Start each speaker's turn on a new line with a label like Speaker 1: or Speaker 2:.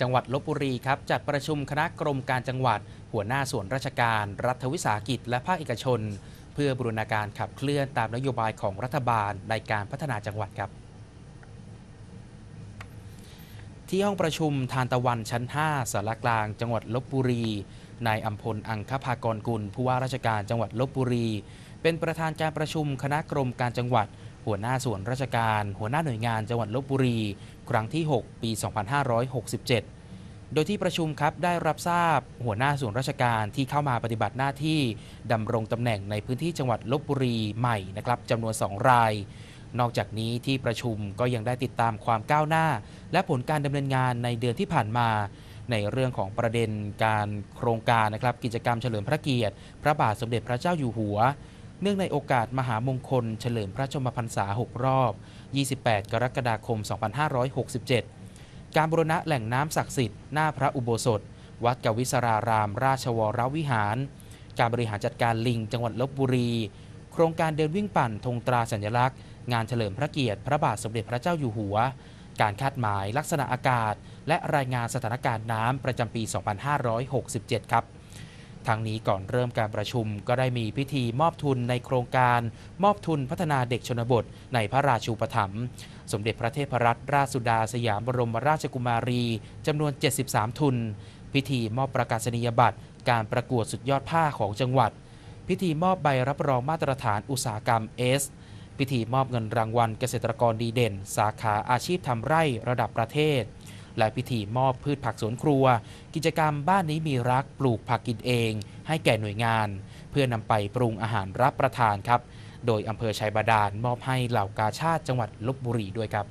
Speaker 1: จังหวัดลบบุรีครับจัดประชุมคณะกรมการจังหวัด หัวหน้าส่วนราชการ รัฐวิสาหกิจ และภาคเอกชน เพื่อบูรณาการขับเคลื่อนตามนโยบายของรัฐบาลในการพัฒนาจังหวัดครับ ที่ห้องประชุมทานตะวันชั้น 5สารกลาง จังหวัดลบบุรีนายอัมพลอังคภากรกุลผู้ว่าราชการจังหวัดลบบุรี เป็นประธานการประชุมคณะกรมการจังหวัด หัวหน้าส่วนราชการ หัวหน้าหน่วยงานจังหวัดลบบุรี ครั้งที่ 6 ปี 2567 โดยที่ประชุมครับได้รับทราบหัวหน้าส่วนราชการที่เข้ามาปฏิบัติหน้าที่ดำรงตำแหน่งในพื้นที่จังหวัดลบบุรีใหม่นะครับจำนวน 2 ราย นอกจากนี้ที่ประชุมก็ยังได้ติดตามความก้าวหน้า และผลการดำเนินงานในเดือนที่ผ่านมาในเรื่องของประเด็นการโครงการนะครับกิจกรรมเฉลิมพระเกียรติ พระบาทสมเด็จพระเจ้าอยู่หัว เนื่องในโอกาสมหามงคล เฉลิมพระชนมพรรษา 6 รอบ 28 กรกฎาคม 2567 การบรณะแหล่งน้ำศักดิ์สิทธิ์หน้าพระอุโบสถ วัดกวิสราราม ราชวรวิหาร การบริหารจัดการลิงจังหวัดลบบุรี โครงการเดินวิ่งปั่นธงตราสัญลักษณ์ งานเฉลิมพระเกียรติ พระบาทสมเด็จพระเจ้าอยู่หัว การคาดหมายลักษณะอากาศ และรายงานสถานการณ์น้ำประจำปี 2567 ครับ ทางนี้ก่อนเริ่มการประชุมก็ได้มีพิธีมอบทุนในโครงการ มอบทุนพัฒนาเด็กชนบท ในพระราชูปถัมภ์สมเด็จพระเทพรัตนราชสุดาสยามบรมราชกุมารีจำนวน 73 ทุน พิธีมอบประกาศนียบัตร การประกวดสุดยอดผ้าของจังหวัด พิธีมอบใบรับรองมาตรฐานอุตสาหกรรม S พิธีมอบเงินรางวัลเกษตรกรดีเด่น สาขาอาชีพทำไร่ระดับประเทศ และพิธีมอบพืชผักสวนครัว กิจกรรมบ้านนี้มีรักปลูกผักกินเอง ให้แก่หน่วยงาน เพื่อนำไปปรุงอาหารรับประทานครับ โดยอำเภอชัยบาดาลมอบให้เหล่ากาชาติจังหวัดลบบุรีด้วยครับ